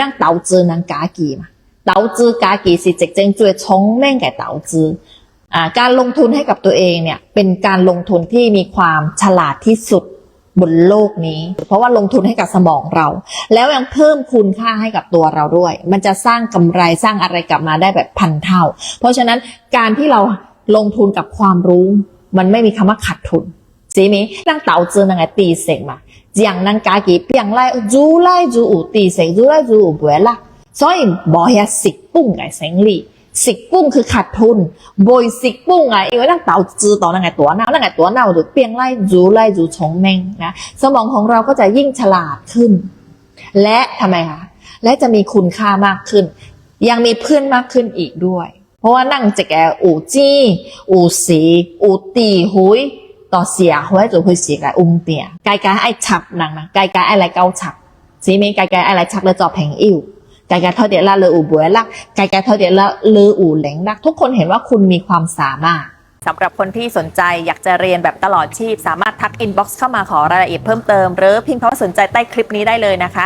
นั่งเตาจือนังกากีมาเตาจือกากีสิเจกเจงจวยชงแม่งแก่เตาการลงทุนให้กับตัวเองเนี่ยเป็นการลงทุนที่มีความฉลาดที่สุดบนโลกนี้ เพราะว่าลงทุนให้กับสมองเรา แล้วยังเพิ่มคุณค่าให้กับตัวเราด้วย มันจะสร้างกำไรสร้างอะไรกลับมาได้แบบพันเท่า เพราะฉะนั้นการที่เราลงทุนกับความรู้ มันไม่มีคำว่าขาดทุน 知咪？咱投资那个地势嘛，让咱家己变来愈来愈有地势，愈来愈有回来。所以无遐蚀本嘅生理，蚀本คือขาดทุนบอย蚀本啊，因为咱投资到那个ตัว脑，那个ตัว脑就变来愈来愈聪明นะสมองของเราก็จะยิ่งฉลาดขึ้น และทำไมคะและจะมีคุณค่ามากขึ้น ยังมีเพื่อนมากขึ้นอีกด้วย เพราะว่านั่งจะแกอูจี้อูสีอูตีหุย ต่อเสียหัวจะ会时嘅อุ้มเตียไกไกไอฉับนังนะไกไกไอไรเก้าฉับสีมีไกไกไอไรชักเลยจอแผงอิ่วไกไกเท่าเดียละเลออูบวยลักไกไกเท่าเดียละเลออูเหลงลัก ทุกคนเห็นว่าคุณมีความสามารถ สำหรับคนที่สนใจอยากจะเรียนแบบตลอดชีพ สามารถทักอินบ็อกซ์เข้ามาขอรายละเอียดเพิ่มเติม หรือพิมพ์คำว่าสนใจใต้คลิปนี้ได้เลยนะคะ